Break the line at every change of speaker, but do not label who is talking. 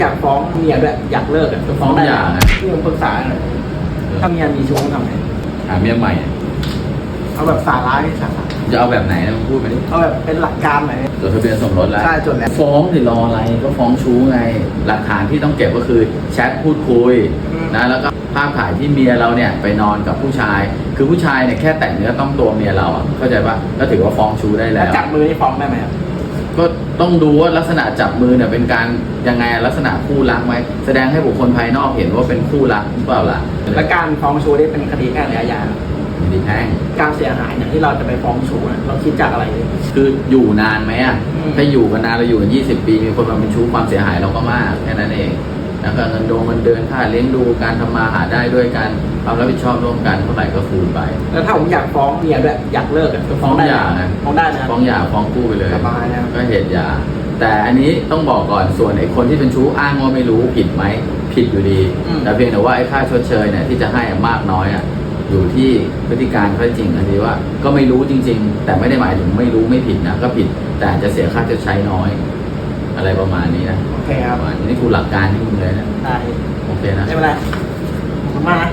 อยากฟ้องเมียด้วยอยากเลิกอะจะฟ้องได้
ฟ้องหย่าไง
ที่ผมปรึกษาหน่อยถ้าเมียมีชู้ทำไง
หาเมียใหม่
เอาแบบสาระที่สาระ
จะเอาแบบไหนนะมึงพูดไปดิ
เอาแบบเป็นหลักการหน่อย
จดทะเบียนสมรสแล้ว
ใช่จดแล้ว
ฟ้องสิรออะไรก็ฟ้องชู้ไง หลักฐานที่ต้องเก็บก็คือแชทพูดคุย
อืม
นะแล้วก็ภาพถ่ายที่เมียเราเนี่ยไปนอนกับผู้ชาย คือผู้ชายเนี่ยแค่แตะเนื้อต้องตัวเมียเราอะเข้าใจปะก็ถือว่าฟ้องชู้ได้
แล้
แล้วว
จับมือนี่ฟ้องได้ไหมครับ
ก็ต้องดูว่าลักษณะจับมือเนี่ยเป็นการยังไงลักษณะคู่รักไหมแสดงให้บุคคลภายนอกเห็นว่าเป็นคู่รักหรือเปล่าล่ะ
และการฟ้องชู้นี่เป็นคดีแพ่งหรืออาญา
มีดีแพ่ง
การเสียหายเนี่ยที่เราจะไปฟ้องชู้เนี่ยเราคิดจากอะไรดี
คืออยู่นานไหมอะ
อืม
ถ้าอยู่กันนานเราอยู่กัน20 ปี มีคนมาเป็นชู้ความเสียหายเราก็มากแค่นั้นเอง แล้วก็เงินดงเงินเดือนค่าเลี้ยงดูการทำมาหาได้ด้วยกันความรับผิดชอบร่วมกันเท่าไหร่ก็คูณไป
แล้วถ้าผมอยากฟ้องเมียด้วยอยากเลิกอะจะฟ้องได้
ฟ้องหย่า
ไหม
ไง
ฟ้องได้นะ
ฟ้องหย่าฟ้องกู้ไปเลย
สบายนะครับ
ก็เหตุหย่าแต่อันนี้ต้องบอกก่อนส่วนไอ้คนที่เป็นชู้อ้างว่าไม่รู้ผิดไหมผิดอยู่ดี แต่เพียงแต่ว่าไอ้ค่าชดเชยเนี่ยที่จะให้อะมากน้อยอะอยู่ที่พฤติการเขาจริงอันนี้ว่าก็ไม่รู้จริง ๆ แต่ไม่ได้หมายถึงไม่รู้ไม่ผิดนะก็ผิดแต่อาจจะเสียค่าชดใช้น้อย อะไรประมาณนี้นะ
โอเคครับ
ระมนี้นี่กูหลักการที่มึงเลยนะ
ได้
โอเคนะ
ไม่เป็นไรขอบคุณมากนะ